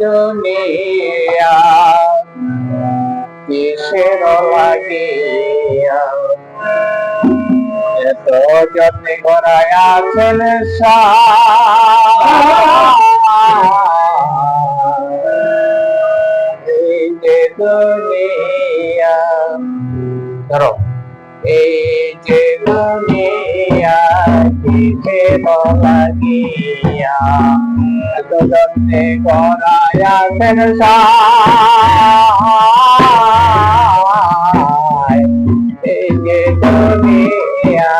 দুনিয়া কিসের লাগিয়া? এত যত্নে করায় আছেন দুনিয়া ধরো। এই যে দুনিয়া কিসের লাগিয়া? এত যত্নে করায় আছেন এই যে দুনিয়া।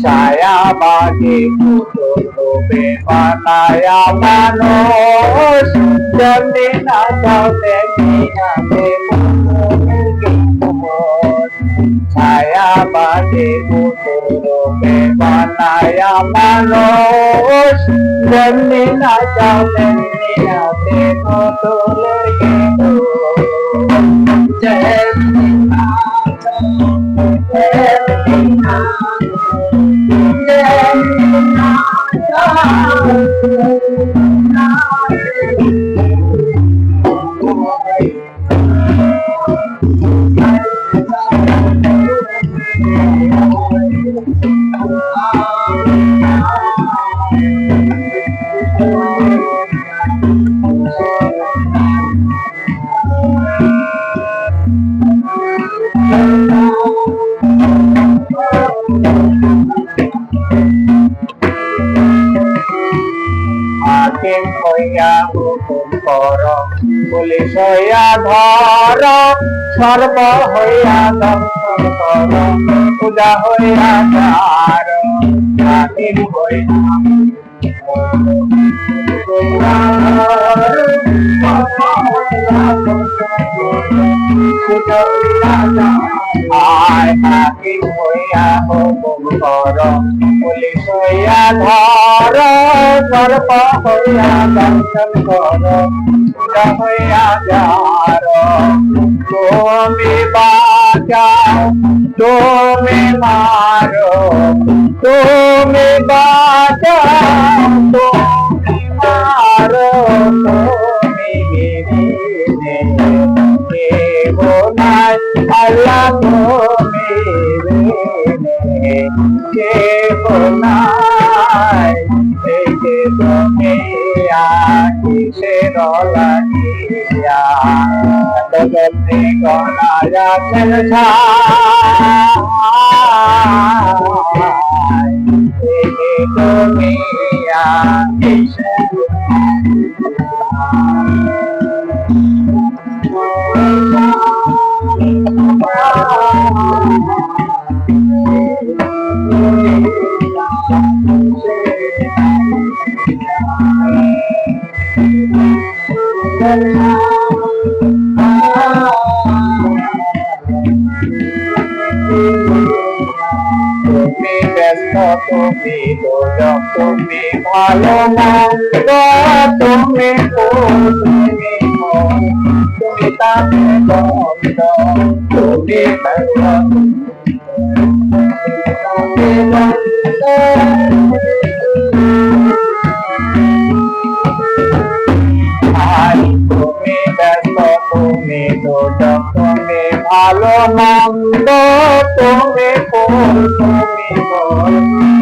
ছায়াবাদী রূপে বানায়া মানুষ জলে না যাতে কিনাতে ছায়াবাদী রূপে বানায়া মানুষ জলে না যাতে কিনাতে কতলে জয় Yeah. হাকিম হইয়া হুকুম কর। পুলিশ হইয়া ধর, সর্ব হইয়া দর্শন কর। পূজা হইয়া যার হাকিম হইয়া আয় হইয়া হুকুম কর পুলিশ হইয়া ধর সর্প হইয়া দর্শন কর হইয়া যার। তুমি বাঁচাও, তুমি মারো, তুমি বাঁচাও। নাই এই যে তুমি কিসের লাগিয়া এত গল্পে গলা এই যে তুমি কিসের তুমি ব্যস্ত তুমি দোজক তুমি ভালো মন্দ তুমি তুমি তুমি তাকে বন্ধ তুমি ব্যস্ত। তুমি ভালো মন্দ তুমি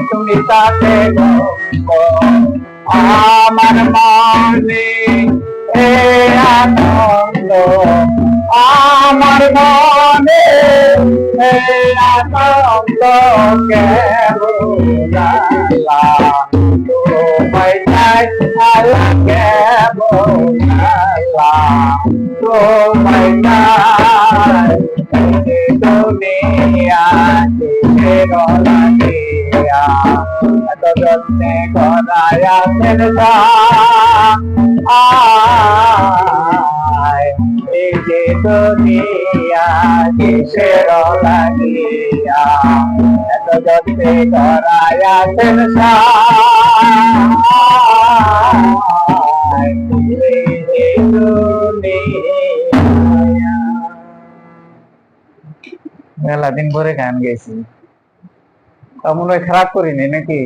তুমি তাকে আমার মনে এ আনন্দ, আমার মনে এ আনন্দ কেবল। তোমায় কেবল। আল্লাহ তোমায় যত্নে করায় আছেন আয় এই যে দুনিয়া কিসের লাগিয়া এত যত্নে করায় দুনিয়ায়। মেলা দিন পরে গান গেছি আমরা খারাপ করিনি নাকি?